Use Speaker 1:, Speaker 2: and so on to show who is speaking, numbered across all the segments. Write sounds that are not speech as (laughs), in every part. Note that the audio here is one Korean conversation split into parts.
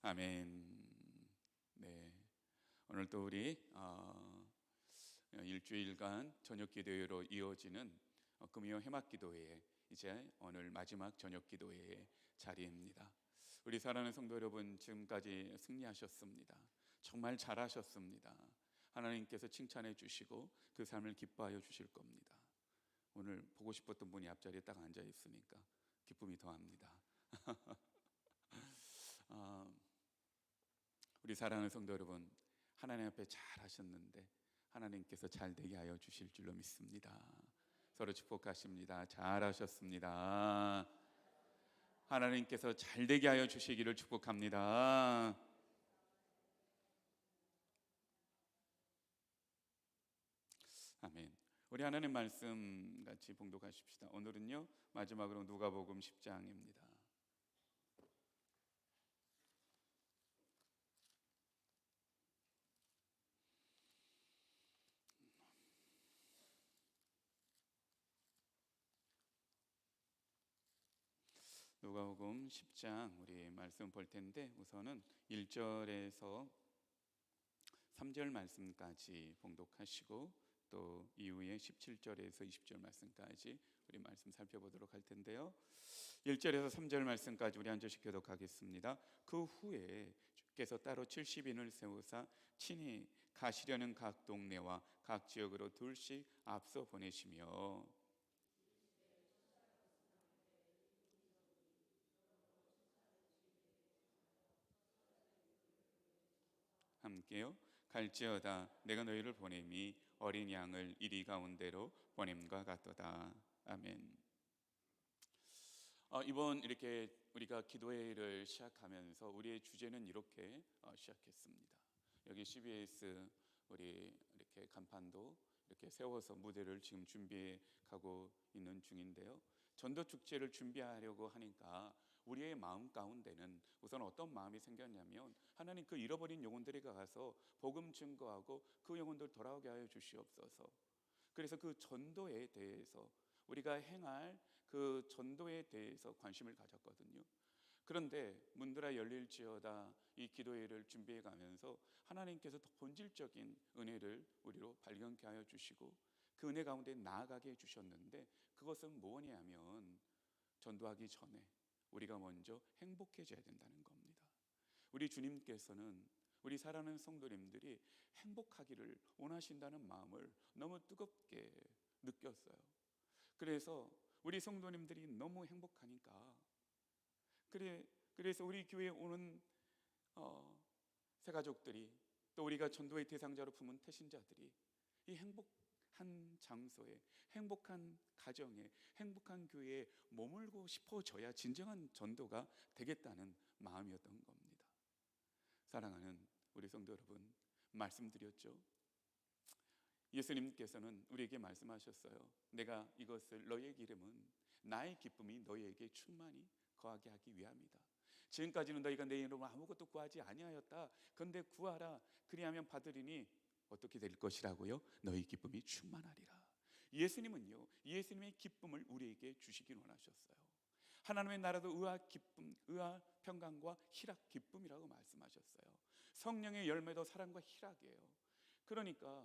Speaker 1: 아멘. 네. 오늘 또 우리 어, 일주일간 저녁 기도회로 이어지는 어, 금요 해막 기도회에 이제 오늘 마지막 저녁 기도회의 자리입니다. 우리 사랑하는 성도 여러분 지금까지 승리하셨습니다. 정말 잘하셨습니다. 하나님께서 칭찬해 주시고 그 삶을 기뻐하여 주실 겁니다. 오늘 보고 싶었던 분이 앞자리에 딱 앉아 있으니까 기쁨이 더합니다. (laughs) 아, 우리 사랑하는 성도 여러분, 하나님 앞에 잘 하셨는데 하나님께서 잘 되게 하여 주실 줄로 믿습니다. 서로 축복하십니다. 잘 하셨습니다. 하나님께서 잘 되게 하여 주시기를 축복합니다. 아멘. 우리 하나님 말씀 같이 봉독하십시다. 오늘은요 마지막으로 누가복음 10장입니다. 누가복음 10장 우리 말씀 볼 텐데 우선은 1절에서 3절 말씀까지 봉독하시고 또 이후에 17절에서 20절 말씀까지 우리 말씀 살펴보도록 할 텐데요. 1절에서 3절 말씀까지 우리 한 절씩 교독하겠습니다. 그 후에 주께서 따로 70인을 세우사 친히 가시려는 각 동네와 각 지역으로 둘씩 앞서 보내시며 함께요. 갈지어다 내가 너희를 보냄이 어린 양을 이리 가운데로 보냄과 같도다. 아멘. 어, 이번 이렇게 우리가 기도회를 시작하면서 우리의 주제는 이렇게 어, 시작했습니다. 여기 CBS 우리 이렇게 간판도 이렇게 세워서 무대를 지금 준비해 가고 있는 중인데요. 전도 축제를 준비하려고 하니까 우리의 마음 가운데는 우선 어떤 마음이 생겼냐면 하나님 그 잃어버린 영혼들에게 가서 복음 증거하고 그 영혼들 돌아오게 하여 주시옵소서. 그래서 그 전도에 대해서 우리가 행할 그 전도에 대해서 관심을 가졌거든요. 그런데 문드라 열릴지어다 이 기도회를 준비해 가면서 하나님께서 더 본질적인 은혜를 우리로 발견케 하여 주시고 그 은혜 가운데 나아가게 해 주셨는데 그것은 뭐냐면 전도하기 전에 우리가 먼저 행복해져야 된다는 겁니다. 우리 주님께서는 우리 사랑하는 성도님들이 행복하기를 원하신다는 마음을 너무 뜨겁게 느꼈어요. 그래서 우리 성도님들이 너무 행복하니까 그래 그래서 우리 교회에 오는 어, 새 가족들이 또 우리가 전도의 대상자로 품은 태신자들이 이 행복 한 장소에 행복한 가정에 행복한 교회에 머물고 싶어져야 진정한 전도가 되겠다는 마음이었던 겁니다. 사랑하는 우리 성도 여러분, 말씀드렸죠. 예수님께서는 우리에게 말씀하셨어요. 내가 이것을 너의 기름은 나의 기쁨이 너희에게 충만히 거하게 하기 위함이다. 지금까지는 너희가 내 이름으로 아무것도 구하지 아니하였다. 그런데 구하라. 그리하면 받으리니 어떻게 될 것이라고요? 너희 기쁨이 충만하리라. 예수님은요. 예수님의 기쁨을 우리에게 주시길 원하셨어요. 하나님의 나라도 의와 기쁨, 의와 평강과 희락, 기쁨이라고 말씀하셨어요. 성령의 열매도 사랑과 희락이에요. 그러니까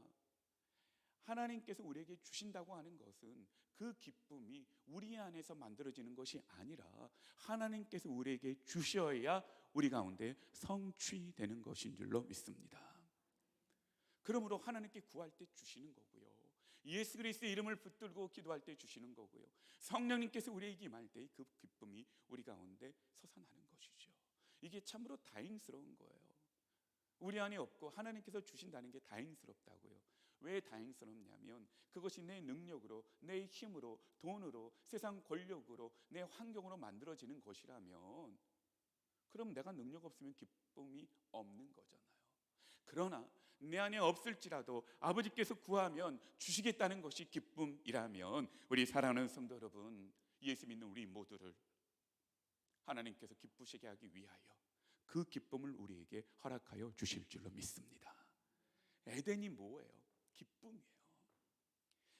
Speaker 1: 하나님께서 우리에게 주신다고 하는 것은 그 기쁨이 우리 안에서 만들어지는 것이 아니라 하나님께서 우리에게 주셔야 우리 가운데 성취되는 것인 줄로 믿습니다. 그러므로 하나님께 구할 때 주시는 거고요. 예수 그리스도의 이름을 붙들고 기도할 때 주시는 거고요. 성령님께서 우리에게 임할 때그 기쁨이 우리 가운데 솟아나는 것이죠. 이게 참으로 다행스러운 거예요. 우리 안에 없고 하나님께서 주신다는 게 다행스럽다고요. 왜 다행스럽냐면 그것이 내 능력으로, 내 힘으로, 돈으로, 세상 권력으로, 내 환경으로 만들어지는 것이라면 그럼 내가 능력 없으면 기쁨이 없는 거잖아요. 그러나 내 안에 없을지라도 아버지께서 구하면 주시겠다는 것이 기쁨이라면 우리 사랑하는 성도 여러분, 예수 믿는 우리 모두를 하나님께서 기쁘시게 하기 위하여 그 기쁨을 우리에게 허락하여 주실 줄로 믿습니다. 에덴이 뭐예요? 기쁨이에요.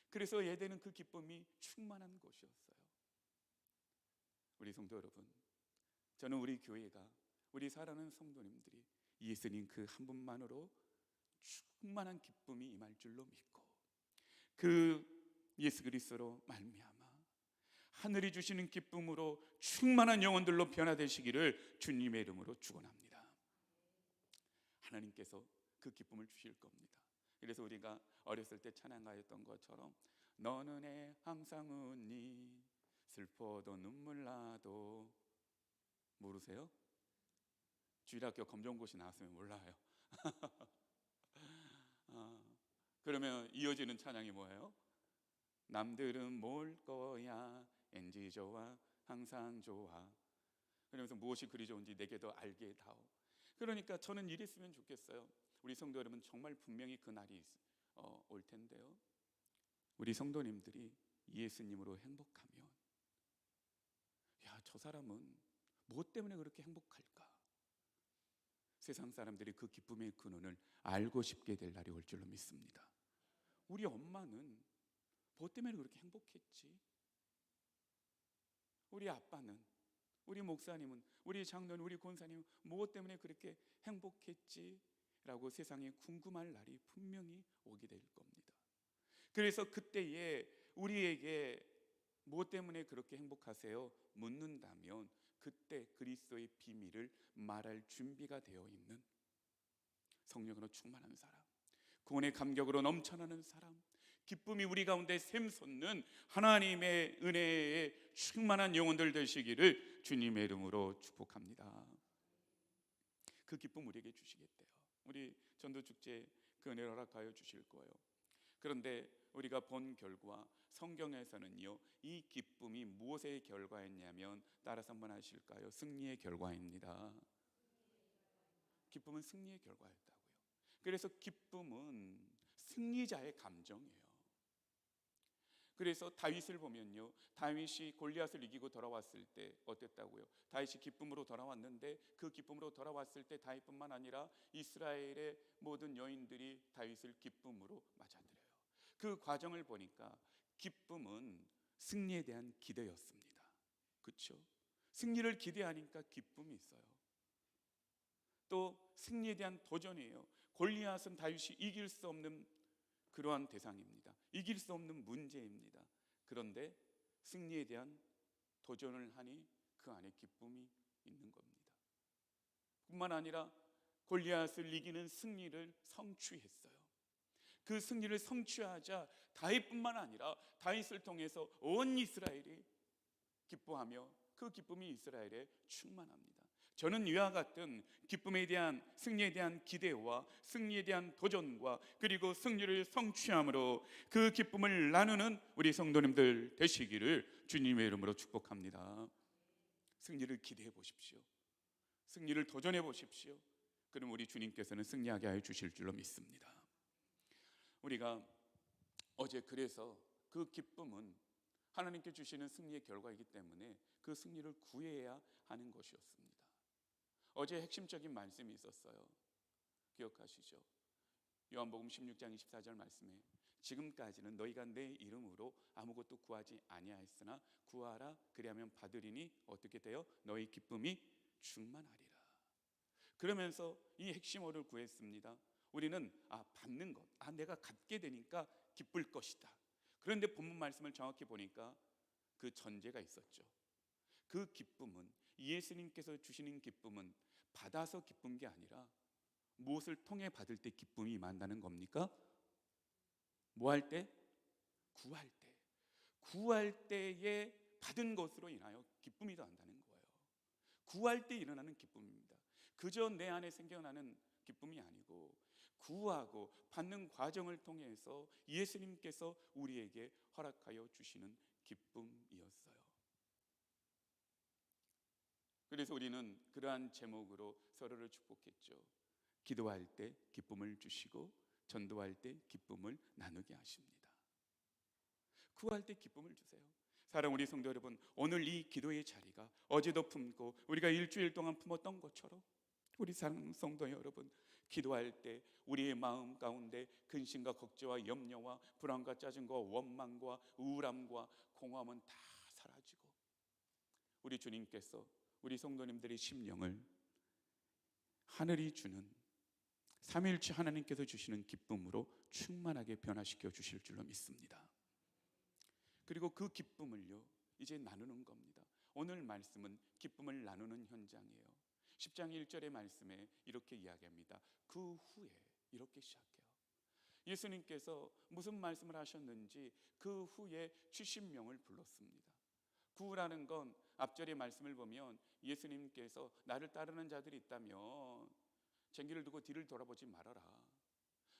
Speaker 1: 그래서 에덴은 그 기쁨이 충만한 곳이었어요. 우리 성도 여러분, 저는 우리 교회가 우리 사랑하는 성도님들이 예수님 그 한 분만으로 충만한 기쁨이 임할 줄로 믿고 그 예수 그리스도로 말미암아 하늘이 주시는 기쁨으로 충만한 영혼들로 변화되시기를 주님의 이름으로 축원합니다. 하나님께서 그 기쁨을 주실 겁니다. 그래서 우리가 어렸을 때 찬양가였던 것처럼 너는 내 항상 웃니 슬퍼도 눈물 나도 모르세요? 주일학교 검정고시 나왔으면 몰라요. 아, (laughs) 그러면 이어지는 찬양이 뭐예요? 남들은 뭘 거야. 엔지 좋아. 항상 좋아. 그러면서 무엇이 그리 좋은지 내게도 알게 다오. 그러니까 저는 이랬으면 좋겠어요. 우리 성도 여러분 정말 분명히 그 날이 있- 어, 올 텐데요. 우리 성도님들이 예수님으로 행복하면 야 저 사람은 무엇 때문에 그렇게 행복할까 세상 사람들이 그 기쁨의 근원을 알고 싶게 될 날이 올 줄로 믿습니다 우리 엄마는 뭐 때문에 그렇게 행복했지? 우리 아빠는, 우리 목사님은, 우리 장로는, 우리 권사님은 무엇 때문에 그렇게 행복했지? 라고 세상에 궁금할 날이 분명히 오게 될 겁니다. 그래서 그때에 우리에게 무엇 때문에 그렇게 행복하세요? 묻는다면 그때 그리스도의 비밀을 말할 준비가 되어 있는 성령으로 충만한 사람, 구원의 감격으로 넘쳐나는 사람, 기쁨이 우리 가운데 샘솟는 하나님의 은혜에 충만한 영혼들 되시기를 주님의 이름으로 축복합니다. 그 기쁨 우리에게 주시겠대요. 우리 전도 축제 그 은혜를 허락하여 주실 거예요. 그런데 우리가 본 결과 성경에서는요 이 기쁨이 무엇의 결과였냐면 따라서 한번 하실까요? 승리의 결과입니다. 기쁨은 승리의 결과였다고요. 그래서 기쁨은 승리자의 감정이에요. 그래서 다윗을 보면요. 다윗이 골리앗을 이기고 돌아왔을 때 어땠다고요? 다윗이 기쁨으로 돌아왔는데 그 기쁨으로 돌아왔을 때 다윗뿐만 아니라 이스라엘의 모든 여인들이 다윗을 기쁨으로 맞아들여요. 그 과정을 보니까 기쁨은 승리에 대한 기대였습니다. 그렇죠? 승리를 기대하니까 기쁨이 있어요. 또 승리에 대한 도전이에요. 골리앗은 다윗이 이길 수 없는 그러한 대상입니다. 이길 수 없는 문제입니다. 그런데 승리에 대한 도전을 하니 그 안에 기쁨이 있는 겁니다. 뿐만 아니라 골리앗을 이기는 승리를 성취했어요. 그 승리를 성취하자 다윗뿐만 아니라 다윗을 통해서 온 이스라엘이 기뻐하며 그 기쁨이 이스라엘에 충만합니다. 저는 이와 같은 기쁨에 대한 승리에 대한 기대와 승리에 대한 도전과 그리고 승리를 성취함으로 그 기쁨을 나누는 우리 성도님들 되시기를 주님의 이름으로 축복합니다. 승리를 기대해 보십시오. 승리를 도전해 보십시오. 그럼 우리 주님께서는 승리하게 하여 주실 줄로 믿습니다. 우리가 어제 그래서 그 기쁨은 하나님께 주시는 승리의 결과이기 때문에 그 승리를 구해야 하는 것이었습니다. 어제 핵심적인 말씀이 있었어요. 기억하시죠? 요한복음 16장 24절 말씀에 지금까지는 너희가 내 이름으로 아무것도 구하지 아니하였으나 구하라 그리하면 받으리니 어떻게 되어 너희 기쁨이 충만하리라. 그러면서 이 핵심어를 구했습니다. 우리는 아 받는 것, 아 내가 갖게 되니까 기쁠 것이다. 그런데 본문 말씀을 정확히 보니까 그 전제가 있었죠. 그 기쁨은 예수님께서 주시는 기쁨은 받아서 기쁜 게 아니라 무엇을 통해 받을 때 기쁨이 임한다는 겁니까? 뭐 할 때? 구할 때. 구할 때에 받은 것으로 인하여 기쁨이 더한다는 거예요. 구할 때 일어나는 기쁨입니다. 그저 내 안에 생겨나는 기쁨이 아니고 구하고 받는 과정을 통해서 예수님께서 우리에게 허락하여 주시는 기쁨이었어요. 그래서 우리는 그러한 제목으로 서로를 축복했죠. 기도할 때 기쁨을 주시고 전도할 때 기쁨을 나누게 하십니다. 구할 때 기쁨을 주세요. 사랑 우리 성도 여러분, 오늘 이 기도의 자리가 어제도 품고 우리가 일주일 동안 품었던 것처럼 우리 사랑 성도 여러분, 기도할 때 우리의 마음 가운데 근심과 걱정과 염려와 불안과 짜증과 원망과 우울함과 공허함은 다 사라지고 우리 주님께서 우리 성도님들의 심령을 하늘이 주는 삼일치 하나님께서 주시는 기쁨으로 충만하게 변화시켜 주실 줄로 믿습니다. 그리고 그 기쁨을요 이제 나누는 겁니다. 오늘 말씀은 기쁨을 나누는 현장이에요. 10장 1절의 말씀에 이렇게 이야기합니다. 그 후에 이렇게 시작해요. 예수님께서 무슨 말씀을 하셨는지 그 후에 70명을 불렀습니다. 구라는 건 앞절의 말씀을 보면 예수님께서 나를 따르는 자들이 있다면 쟁기를 두고 뒤를 돌아보지 말아라.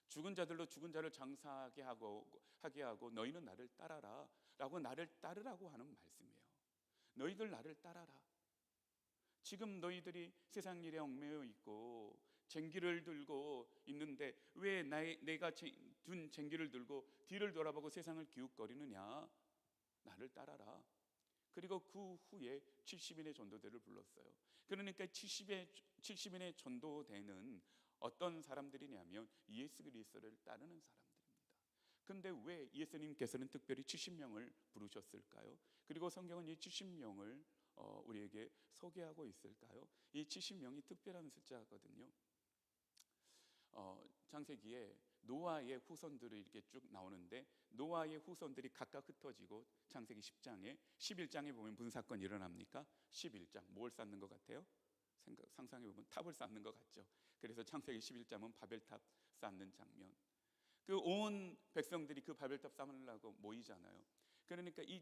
Speaker 1: 죽은 자들로 죽은 자를 장사하게 하고 하게 하고 너희는 나를 따라라라고 나를 따르라고 하는 말씀이에요. 너희들 나를 따라라. 지금 너희들이 세상 일에 얽매여 있고 쟁기를 들고 있는데 왜 나의, 내가 쟁- 둔 쟁기를 들고 뒤를 돌아보고 세상을 기웃거리느냐? 나를 따라라. 그리고 그 후에 70인의 전도대를 불렀어요. 그러니까 70의 70인의 전도대는 어떤 사람들이냐면 예수 그리스도를 따르는 사람들입니다. 근데 왜 예수님께서는 특별히 70명을 부르셨을까요? 그리고 성경은 이 70명을 어, 우리에게 소개하고 있을까요? 이 70명이 특별한 숫자거든요. 어, 창세기에 노아의 후손들이 이렇게 쭉 나오는데 노아의 후손들이 각각 흩어지고 창세기 10장에 11장에 보면 무슨 사건이 일어납니까? 11장 뭘 쌓는 것 같아요? 생각, 상상해 보면 탑을 쌓는 것 같죠. 그래서 창세기 11장은 바벨탑 쌓는 장면. 그 온 백성들이 그 바벨탑 쌓으려고 모이잖아요. 그러니까 이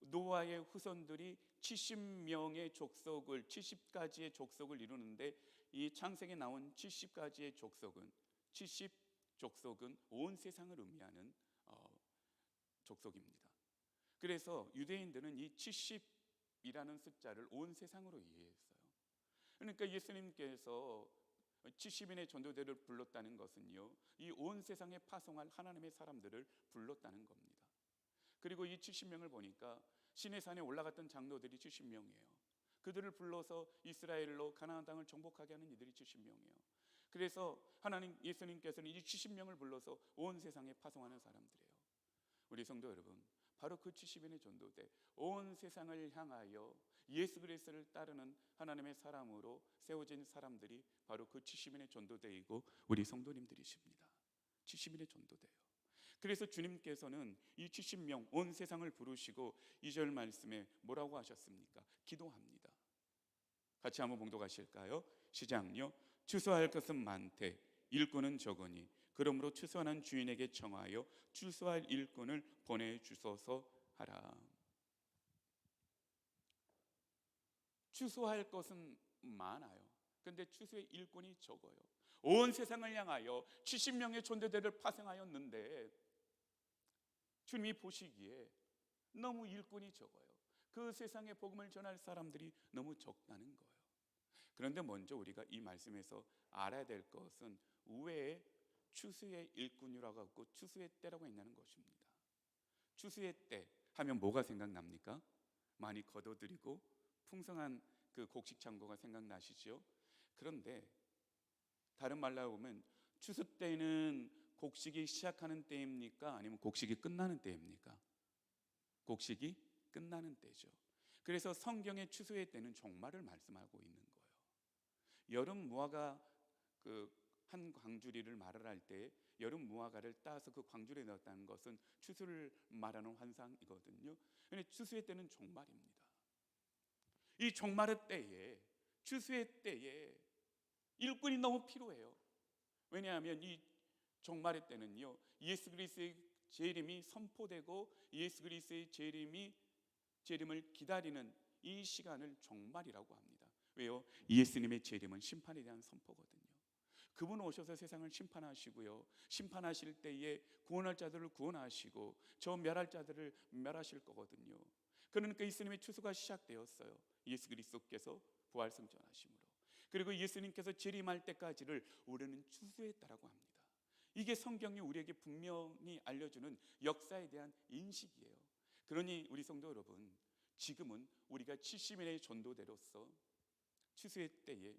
Speaker 1: 노아의 후손들이 70명의 족속을 70가지의 족속을 이루는데 이 창세기에 나온 70가지의 족속은 70 족속은 온 세상을 의미하는 어, 족속입니다. 그래서 유대인들은 이 70이라는 숫자를 온 세상으로 이해했어요. 그러니까 예수님께서 70인의 전도대를 불렀다는 것은요, 이 온 세상에 파송할 하나님의 사람들을 불렀다는 겁니다. 그리고 이 70명을 보니까 신의 산에 올라갔던 장로들이 70명이에요. 그들을 불러서 이스라엘로 가나안 땅을 정복하게 하는 이들이 70명이에요. 그래서 하나님 예수님께서는 이 70명을 불러서 온 세상에 파송하는 사람들이에요. 우리 성도 여러분, 바로 그 70인의 전도대 온 세상을 향하여 예수 그리스도를 따르는 하나님의 사람으로 세워진 사람들이 바로 그 70인의 전도대이고 우리 성도님들이십니다. 70인의 전도대요. 그래서 주님께서는 이 70명 온 세상을 부르시고 2절 말씀에 뭐라고 하셨습니까? 기도합니다. 같이 한번 봉독하실까요? 시작요. 추수할 것은 많되 일꾼은 적으니 그러므로 추수하는 주인에게 청하여 추수할 일꾼을 보내 주소서 하라. 추수할 것은 많아요. 근데 추수의 일꾼이 적어요. 온 세상을 향하여 70명의 존재들을 파생하였는데 주님이 보시기에 너무 일꾼이 적어요. 그 세상에 복음을 전할 사람들이 너무 적다는 거예요. 그런데 먼저 우리가 이 말씀에서 알아야 될 것은 왜 추수의 일꾼이라고 하고 추수의 때라고 있냐는 것입니다. 추수의 때 하면 뭐가 생각납니까? 많이 거둬들이고 풍성한 그 곡식 창고가 생각나시죠? 그런데 다른 말로 하면 추수 때는 곡식이 시작하는 때입니까? 아니면 곡식이 끝나는 때입니까? 곡식이 끝나는 때죠. 그래서 성경의 추수의 때는 종말을 말씀하고 있는 거예요. 여름 무화과 그 한 광주리를 말을 할 때 여름 무화과를 따서 그 광주리에 넣었다는 것은 추수를 말하는 환상이거든요. 근데 추수의 때는 종말입니다. 이 종말의 때에 추수의 때에 일꾼이 너무 필요해요. 왜냐하면 이 종말의 때는요 예수 그리스도의 재림이 선포되고 예수 그리스도의 재림이 재림을 기다리는 이 시간을 종말이라고 합니다. 왜요? 예수님의 재림은 심판에 대한 선포거든요. 그분 오셔서 세상을 심판하시고요. 심판하실 때에 구원할 자들을 구원하시고 저 멸할 자들을 멸하실 거거든요. 그러니까 예수님의 추수가 시작되었어요. 예수 그리스도께서 부활 승천하심으로. 그리고 예수님께서 재림할 때까지를 우리는 추수했다라고 합니다. 이게 성경이 우리에게 분명히 알려주는 역사에 대한 인식이에요. 그러니 우리 성도 여러분, 지금은 우리가 70인의 전도대로서 추수의 때에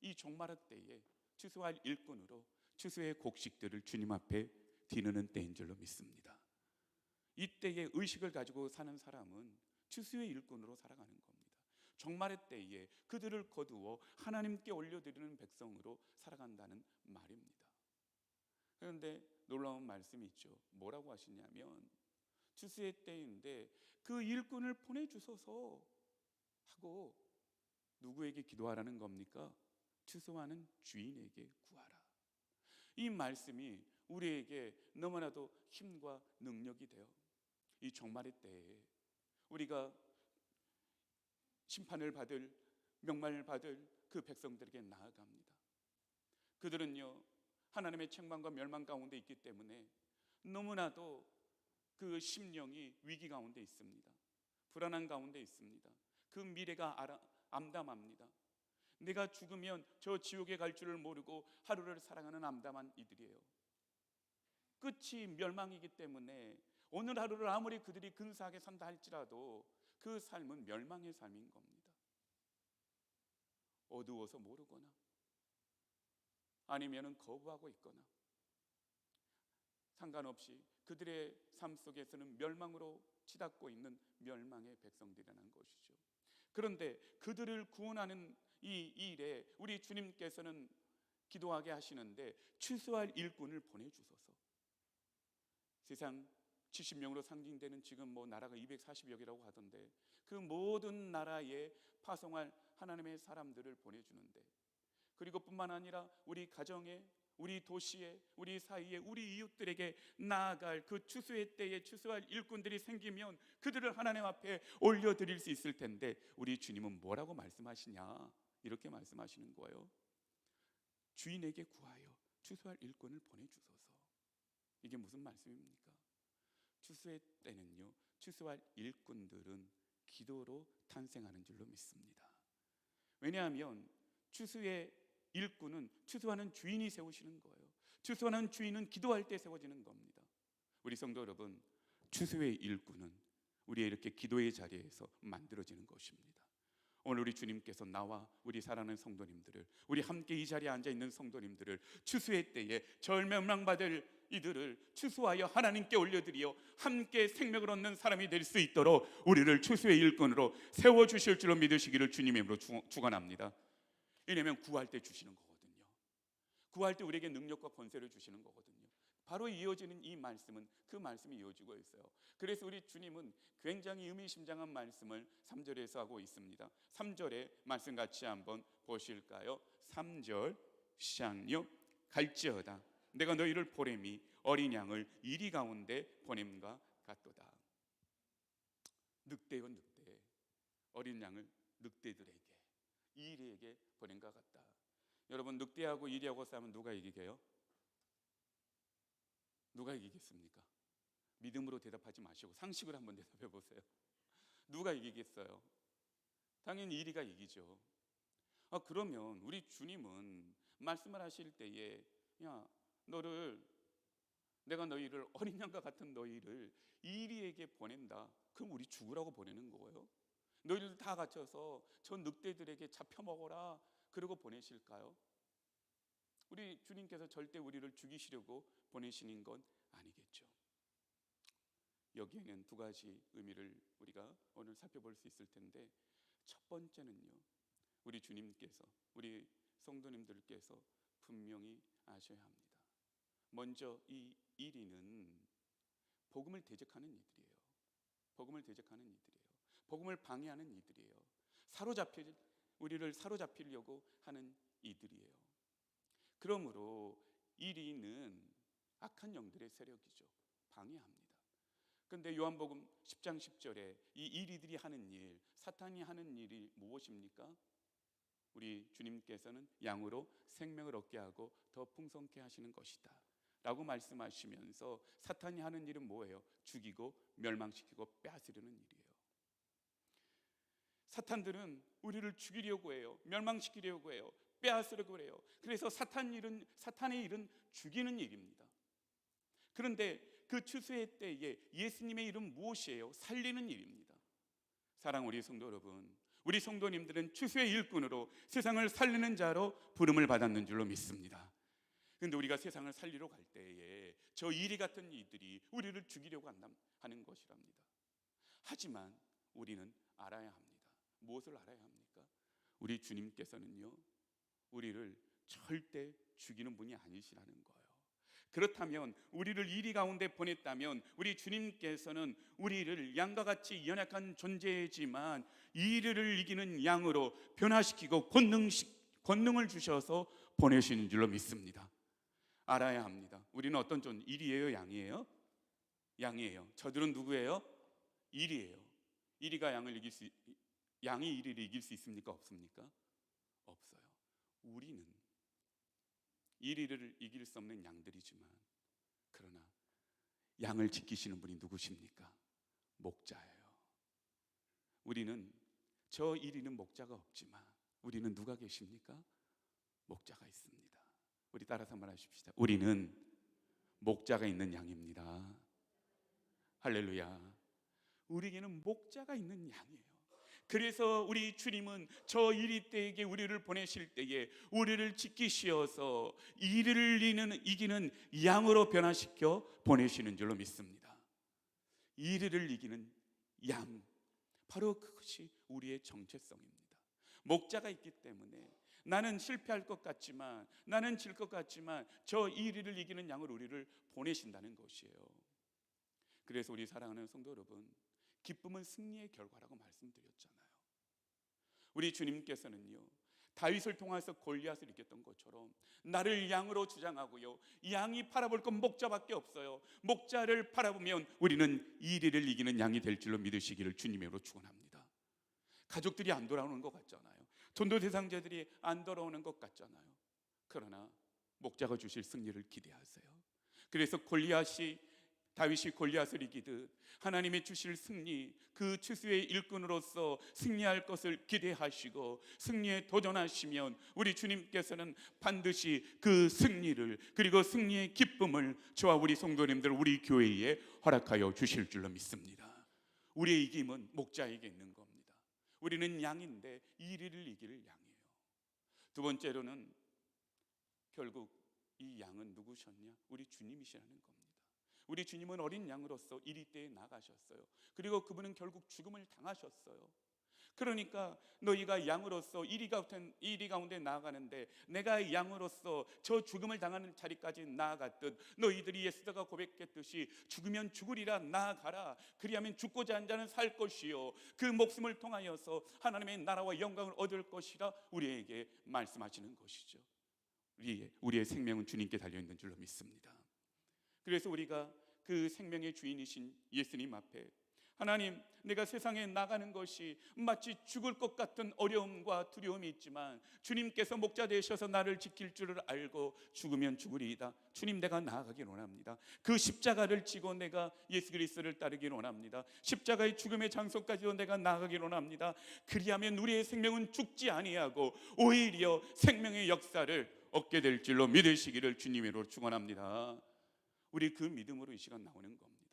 Speaker 1: 이 종말의 때에 추수할 일꾼으로 추수의 곡식들을 주님 앞에 뒤누는 때인 줄로 믿습니다. 이때에 의식을 가지고 사는 사람은 추수의 일꾼으로 살아가는 겁니다. 종말의 때에 그들을 거두어 하나님께 올려드리는 백성으로 살아간다는 말입니다. 그런데 놀라운 말씀이 있죠. 뭐라고 하시냐면 추수의 때인데 그 일꾼을 보내주소서 하고 누구에게 기도하라는 겁니까? 추수하는 주인에게 구하라. 이 말씀이 우리에게 너무나도 힘과 능력이 되어 이 종말의 때에 우리가 심판을 받을 명만을 받을 그 백성들에게 나아갑니다. 그들은요 하나님의 책망과 멸망 가운데 있기 때문에 너무나도 그 심령이 위기 가운데 있습니다. 불안한 가운데 있습니다. 그 미래가 알아, 암담합니다. 내가 죽으면 저 지옥에 갈 줄을 모르고 하루를 살아가는 암담한 이들이에요. 끝이 멸망이기 때문에 오늘 하루를 아무리 그들이 근사하게 산다 할지라도 그 삶은 멸망의 삶인 겁니다. 어두워서 모르거나 아니면은 거부하고 있거나 상관없이 그들의 삶 속에서는 멸망으로 치닫고 있는 멸망의 백성들이라는 것이죠. 그런데 그들을 구원하는 이 일에 우리 주님께서는 기도하게 하시는데 취소할 일꾼을 보내주소서. 세상 70명으로 상징되는 지금 뭐 나라가 240여 개라고 하던데 그 모든 나라에 파송할 하나님의 사람들을 보내주는데 그리고 뿐만 아니라 우리 가정에 우리 도시에 우리 사이에 우리 이웃들에게 나아갈 그 추수의 때에 추수할 일꾼들이 생기면 그들을 하나님 앞에 올려 드릴 수 있을 텐데 우리 주님은 뭐라고 말씀하시냐? 이렇게 말씀하시는 거예요. 주인에게 구하여 추수할 일꾼을 보내 주소서. 이게 무슨 말씀입니까? 추수의 때는요 추수할 일꾼들은 기도로 탄생하는 줄로 믿습니다. 왜냐하면 추수의 일꾼은 추수하는 주인이 세우시는 거예요. 추수하는 주인은 기도할 때 세워지는 겁니다. 우리 성도 여러분, 추수의 일꾼은 우리의 이렇게 기도의 자리에서 만들어지는 것입니다. 오늘 우리 주님께서 나와 우리 사랑하는 성도님들을 우리 함께 이 자리에 앉아 있는 성도님들을 추수의 때에 절명망받을 이들을 추수하여 하나님께 올려드리어 함께 생명을 얻는 사람이 될 수 있도록 우리를 추수의 일꾼으로 세워 주실 줄로 믿으시기를 주님의 이름으로 축원합니다. 왜냐하면 구할 때 주시는 거거든요. 구할 때 우리에게 능력과 권세를 주시는 거거든요. 바로 이어지는 이 말씀은 그 말씀이 이어지고 있어요. 그래서 우리 주님은 굉장히 의미심장한 말씀을 3절에서 하고 있습니다. 3절의 말씀 같이 한번 보실까요? 3절 시작요 갈지어다 내가 너희를 보냄이 어린 양을 이리 가운데 보냄과 같도다. 늑대요 늑대 어린 양을 늑대들에게 이리에게 보낸 것 같다. 여러분 늑대하고 이리하고 싸우면 누가 이기게요? 누가 이기겠습니까? 믿음으로 대답하지 마시고 상식으로 한번 대답해 보세요. (laughs) 누가 이기겠어요? 당연히 이리가 이기죠. 아 그러면 우리 주님은 말씀을 하실 때에 야 너를 내가 너희를 어린 양과 같은 너희를 이리에게 보낸다. 그럼 우리 죽으라고 보내는 거예요? 너희들 다 갇혀서 저 늑대들에게 잡혀 먹어라. 그러고 보내실까요? 우리 주님께서 절대 우리를 죽이시려고 보내시는 건 아니겠죠. 여기에는 두 가지 의미를 우리가 오늘 살펴볼 수 있을 텐데 첫 번째는요. 우리 주님께서 우리 성도님들께서 분명히 아셔야 합니다. 먼저 이 1위는 복음을 대적하는 이들이에요. 복음을 대적하는 이들이에요. 복음을 방해하는 이들이에요. 사로잡힐 우리를 사로잡히려고 하는 이들이에요. 그러므로 1위는 악한 영들의 세력이죠. 방해합니다. 근데 요한복음 10장 10절에 이 이리들이 하는 일, 사탄이 하는 일이 무엇입니까? 우리 주님께서는 양으로 생명을 얻게 하고 더 풍성케 하시는 것이다. 라고 말씀하시면서 사탄이 하는 일은 뭐예요? 죽이고 멸망시키고 빼앗으려는 일이에요. 사탄들은 우리를 죽이려고 해요. 멸망시키려고 해요. 빼앗으려고 해요. 그래서 사탄 일은 사탄의 일은 죽이는 일입니다. 그런데 그 추수의 때에 예수님의 일은 무엇이에요? 살리는 일입니다. 사랑 우리 성도 여러분, 우리 성도님들은 추수의 일꾼으로 세상을 살리는 자로 부름을 받았는 줄로 믿습니다. 근데 우리가 세상을 살리러 갈 때에 저 이리 같은 이들이 우리를 죽이려고 한다 하는 것이랍니다. 하지만 우리는 알아야 합니다. 무엇을 알아야 합니까? 우리 주님께서는요, 우리를 절대 죽이는 분이 아니시라는 거예요. 그렇다면 우리를 이리 가운데 보냈다면 우리 주님께서는 우리를 양과 같이 연약한 존재이지만 이리를 이기는 양으로 변화시키고 권능식 권능을 주셔서 보내시는 줄로 믿습니다. 알아야 합니다. 우리는 어떤 존 일이에요, 양이에요? 양이에요. 저들은 누구예요? 일이에요. 일이가 양을 이길 수 양이 일이를 이길 수 있습니까? 없습니까? 없어요. 우리는 일이를 이길 수 없는 양들이지만 그러나 양을 지키시는 분이 누구십니까? 목자예요. 우리는 저 일이는 목자가 없지만 우리는 누가 계십니까? 목자가 있습니다. 우리 따라서 말하십시다. 우리는 목자가 있는 양입니다. 할렐루야. 우리에게는 목자가 있는 양이에요. 그래서 우리 주님은 저 이리 때에게 우리를 보내실 때에 우리를 지키시어서 이리를 이기는, 이기는 양으로 변화시켜 보내시는 줄로 믿습니다. 이리를 이기는 양. 바로 그것이 우리의 정체성입니다. 목자가 있기 때문에 나는 실패할 것 같지만 나는 질 것 같지만 저 이리를 이기는 양을 우리를 보내신다는 것이에요. 그래서 우리 사랑하는 성도 여러분, 기쁨은 승리의 결과라고 말씀드렸잖아요. 우리 주님께서는요. 다윗을 통해서 골리앗을 이겼던 것처럼 나를 양으로 주장하고요. 양이 팔아볼 건 목자밖에 없어요. 목자를 팔아보면 우리는 이리를 이기는 양이 될 줄로 믿으시기를 주님으로 축원합니다. 가족들이 안 돌아오는 것 같잖아요. 전도 대상자들이 안 돌아오는 것 같잖아요. 그러나 목자가 주실 승리를 기대하세요. 그래서 골리앗이 다윗이 골리앗을 이기듯 하나님의 주실 승리 그 추수의 일꾼으로서 승리할 것을 기대하시고 승리에 도전하시면 우리 주님께서는 반드시 그 승리를 그리고 승리의 기쁨을 저와 우리 성도님들 우리 교회에 허락하여 주실 줄로 믿습니다. 우리의 이김은 목자에게 있는 겁니다. 우리는 양인데 이리를 이길 양이에요. 두 번째로는 결국 이 양은 누구셨냐? 우리 주님이시라는 겁니다. 우리 주님은 어린 양으로서 이리 때에 나가셨어요. 그리고 그분은 결국 죽음을 당하셨어요. 그러니까 너희가 양으로서 이리 가운데, 나아가는데 내가 양으로서 저 죽음을 당하는 자리까지 나아갔듯 너희들이 예수가 고백했듯이 죽으면 죽으리라 나아가라 그리하면 죽고자 한 자는 살 것이요 그 목숨을 통하여서 하나님의 나라와 영광을 얻을 것이라 우리에게 말씀하시는 것이죠 우리의, 우리의 생명은 주님께 달려있는 줄로 믿습니다 그래서 우리가 그 생명의 주인이신 예수님 앞에 하나님, 내가 세상에 나가는 것이 마치 죽을 것 같은 어려움과 두려움이 있지만 주님께서 목자 되셔서 나를 지킬 줄을 알고 죽으면 죽으리이다. 주님, 내가 나아가길 원합니다. 그 십자가를 지고 내가 예수 그리스도를 따르길 원합니다. 십자가의 죽음의 장소까지도 내가 나아가길 원합니다. 그리하면 우리의 생명은 죽지 아니하고 오히려 생명의 역사를 얻게 될 줄로 믿으시기를 주님으로 축원합니다. 우리 그 믿음으로 이 시간 나오는 겁니다.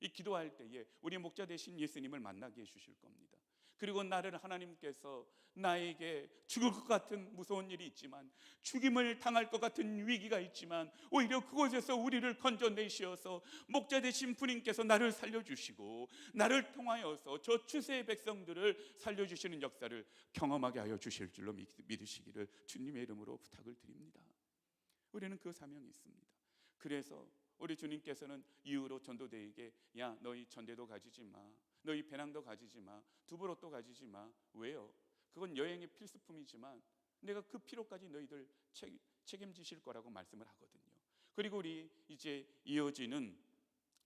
Speaker 1: 이 기도할 때에 우리 목자 되신 예수님을 만나게 해주실 겁니다. 그리고 나를 하나님께서 나에게 죽을 것 같은 무서운 일이 있지만 죽임을 당할 것 같은 위기가 있지만 오히려 그곳에서 우리를 건져내시어서 목자 되신 분님께서 나를 살려주시고 나를 통하여서 저 추세의 백성들을 살려주시는 역사를 경험하게 하여 주실 줄로 믿으시기를 주님의 이름으로 부탁을 드립니다. 우리는 그 사명이 있습니다. 그래서 우리 주님께서는 이후로 전도대에게 야 너희 전대도 가지지 마. 너희 배낭도 가지지 마. 두부로도 가지지 마. 왜요? 그건 여행의 필수품이지만 내가 그 필요까지 너희들 책, 책임지실 거라고 말씀을 하거든요. 그리고 우리 이제 이어지는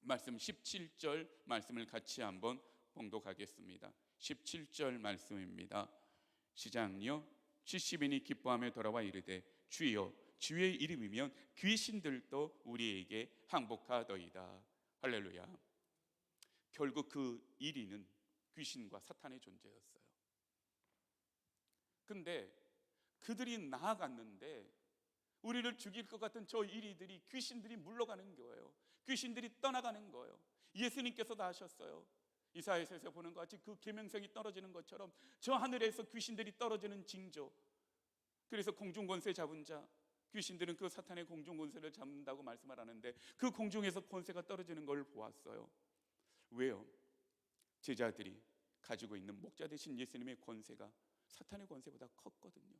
Speaker 1: 말씀 17절 말씀을 같이 한번 봉독하겠습니다. 17절 말씀입니다. 시작요 70인이 기뻐하며 돌아와 이르되 주여 주의 이름이면 귀신들도 우리에게 항복하더이다. 할렐루야. 결국 그 1위는 귀신과 사탄의 존재였어요. 근데 그들이 나아갔는데 우리를 죽일 것 같은 저 1위들이 귀신들이 물러가는 거예요. 귀신들이 떠나가는 거예요. 예수님께서 다 하셨어요. 이사야서에서 보는 것 같이 그 계명성이 떨어지는 것처럼 저 하늘에서 귀신들이 떨어지는 징조. 그래서 공중 권세 잡은 자 귀신들은 그 사탄의 공중 권세를 잡는다고 말씀을 하는데 그 공중에서 권세가 떨어지는 걸 보았어요. 왜요? 제자들이 가지고 있는 목자 되신 예수님의 권세가 사탄의 권세보다 컸거든요.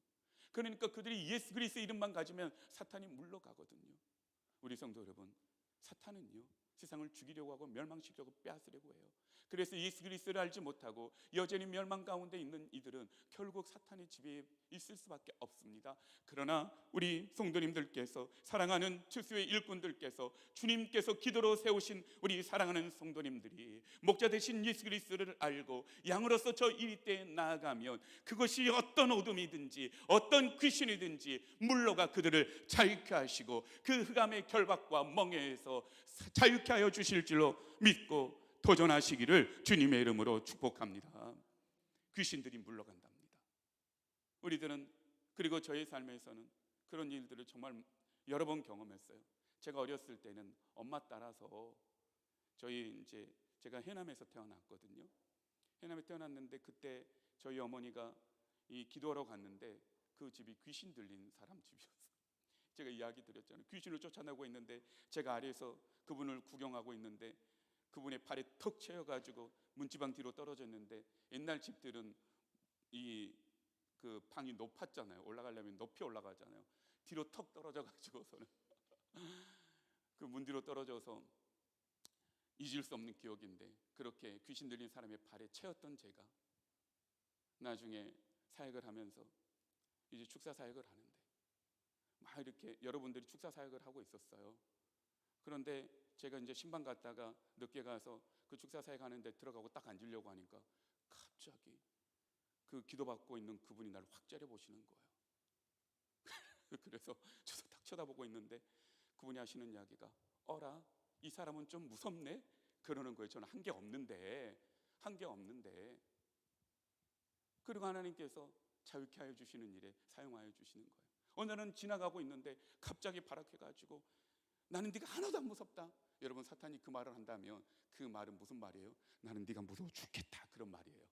Speaker 1: 그러니까 그들이 예수 그리스도의 이름만 가지면 사탄이 물러가거든요. 우리 성도 여러분, 사탄은요 세상을 죽이려고 하고 멸망시키려고 빼앗으려고 해요. 그래서 예수 그리스도를 알지 못하고 여전히 멸망 가운데 있는 이들은 결국 사탄의 지배에 있을 수밖에 없습니다. 그러나 우리 성도님들께서 사랑하는 주수의 일꾼들께서 주님께서 기도로 세우신 우리 사랑하는 성도님들이 목자 되신 예수 그리스도를 알고 양으로서 저이 때에 나아가면 그것이 어떤 어둠이든지 어떤 귀신이든지 물러가 그들을 자유케 하시고 그 흑암의 결박과 멍에에서 자유케 하여 주실 줄로 믿고 도전하시기를 주님의 이름으로 축복합니다. 귀신들이 물러간답니다. 우리들은 그리고 저의 삶에서는 그런 일들을 정말 여러 번 경험했어요. 제가 어렸을 때는 엄마 따라서 저희 이제 제가 해남에서 태어났거든요. 해남에 태어났는데 그때 저희 어머니가 이 기도하러 갔는데 그 집이 귀신 들린 사람 집이었어요. 제가 이야기 드렸잖아요. 귀신을 쫓아내고 있는데 제가 아래에서 그분을 구경하고 있는데 그분의 발에 턱 채여가지고 문지방 뒤로 떨어졌는데 옛날 집들은 이 그 방이 높았잖아요. 올라가려면 높이 올라가잖아요. 뒤로 턱 떨어져가지고서는 (laughs) 그 문 뒤로 떨어져서 잊을 수 없는 기억인데 그렇게 귀신 들린 사람의 발에 채였던 제가 나중에 사역을 하면서 이제 축사 사역을 하는데 막 이렇게 여러분들이 축사 사역을 하고 있었어요. 그런데 제가 이제 신방 갔다가 늦게 가서 그 축사 사역 하는데 들어가고 딱 앉으려고 하니까 갑자기 그 기도받고 있는 그분이 나를 확 째려보시는 거예요. (laughs) 그래서 저도 딱 쳐다보고 있는데 그분이 하시는 이야기가 어라 이 사람은 좀 무섭네 그러는 거예요. 저는 한 게 없는데 한 게 없는데 그리고 하나님께서 자유케 하여 주시는 일에 사용하여 주시는 거예요. 오늘은 지나가고 있는데 갑자기 발악해 가지고 나는 네가 하나도 안 무섭다. 여러분 사탄이 그 말을 한다면 그 말은 무슨 말이에요? 나는 네가 무서워 죽겠다 그런 말이에요.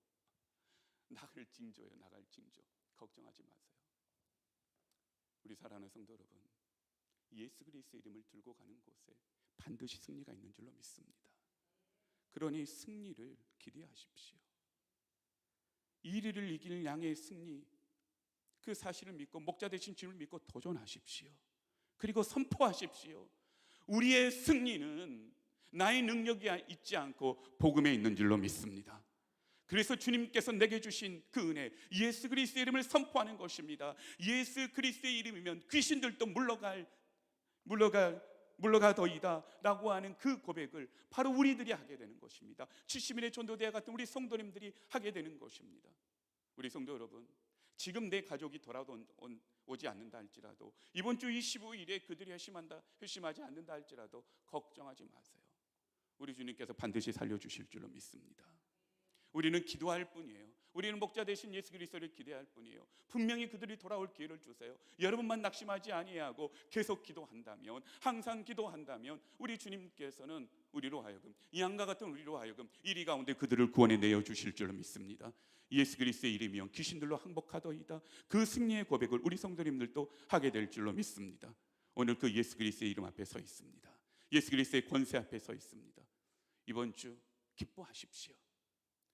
Speaker 1: 나갈 징조예요. 나갈 징조. 걱정하지 마세요. 우리 사랑하는 성도 여러분, 예수 그리스도의 이름을 들고 가는 곳에 반드시 승리가 있는 줄로 믿습니다. 그러니 승리를 기대하십시오. 이리를 이길 양의 승리 그 사실을 믿고 목자 되신 주를 믿고 도전하십시오. 그리고 선포하십시오. 우리의 승리는 나의 능력이 있지 않고 복음에 있는 줄로 믿습니다. 그래서 주님께서 내게 주신 그 은혜, 예수 그리스도의 이름을 선포하는 것입니다. 예수 그리스도의 이름이면 귀신들도 물러갈 물러갈 물러가더이다라고 하는 그 고백을 바로 우리들이 하게 되는 것입니다. 70일의 전도대와 같은 우리 성도님들이 하게 되는 것입니다. 우리 성도 여러분, 지금 내 가족이 돌아오지 않는다 할지라도 이번 주 25일에 그들이 회심한다 회심하지 않는다 할지라도 걱정하지 마세요. 우리 주님께서 반드시 살려 주실 줄로 믿습니다. 우리는 기도할 뿐이에요. 우리는 목자 대신 예수 그리스도를 기대할 뿐이에요. 분명히 그들이 돌아올 기회를 주세요. 여러분만 낙심하지 아니하고 계속 기도한다면, 항상 기도한다면 우리 주님께서는 우리로 하여금 양과 같은 우리로 하여금 이리 가운데 그들을 구원해 내어 주실 줄로 믿습니다. 예수 그리스도의 이름이면 귀신들로 항복하더이다. 그 승리의 고백을 우리 성도님들도 하게 될 줄로 믿습니다. 오늘 그 예수 그리스도의 이름 앞에 서 있습니다. 예수 그리스도의 권세 앞에 서 있습니다. 이번 주 기뻐하십시오.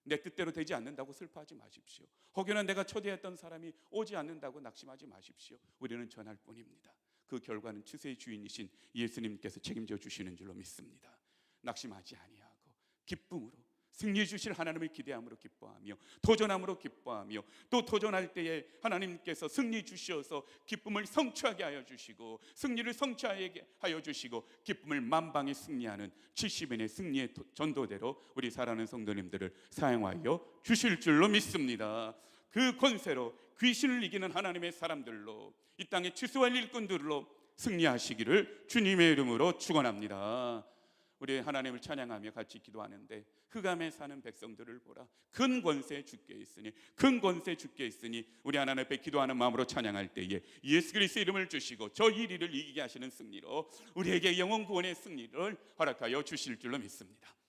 Speaker 1: 내 뜻대로 되지 않는다고 슬퍼하지 마십시오. 혹여나 내가 초대했던 사람이 오지 않는다고 낙심하지 마십시오. 우리는 전할 뿐입니다. 그 결과는 추세의 주인이신 예수님께서 책임져 주시는 줄로 믿습니다. 낙심하지 아니하고 기쁨으로 승리해 주실 하나님을 기대함으로 기뻐하며 도전함으로 기뻐하며 또 도전할 때에 하나님께서 승리 주시어서 기쁨을 성취하게 하여 주시고 승리를 성취하게 하여 주시고 기쁨을 만방에 승리하는 70인의 승리의 전도대로 우리 사랑하는 성도님들을 사용하여 주실 줄로 믿습니다. 그 권세로 귀신을 이기는 하나님의 사람들로 이 땅의 취소할 일꾼들로 승리하시기를 주님의 이름으로 축원합니다. 우리 하나님을 찬양하며 같이 기도하는데 흑암에 사는 백성들을 보라 큰 권세 주께 있으니 큰 권세 주께 있으니 우리 하나님 앞에 기도하는 마음으로 찬양할 때에 예수 그리스도 이름을 주시고 저 이리를 이기게 하시는 승리로 우리에게 영원 구원의 승리를 허락하여 주실 줄로 믿습니다.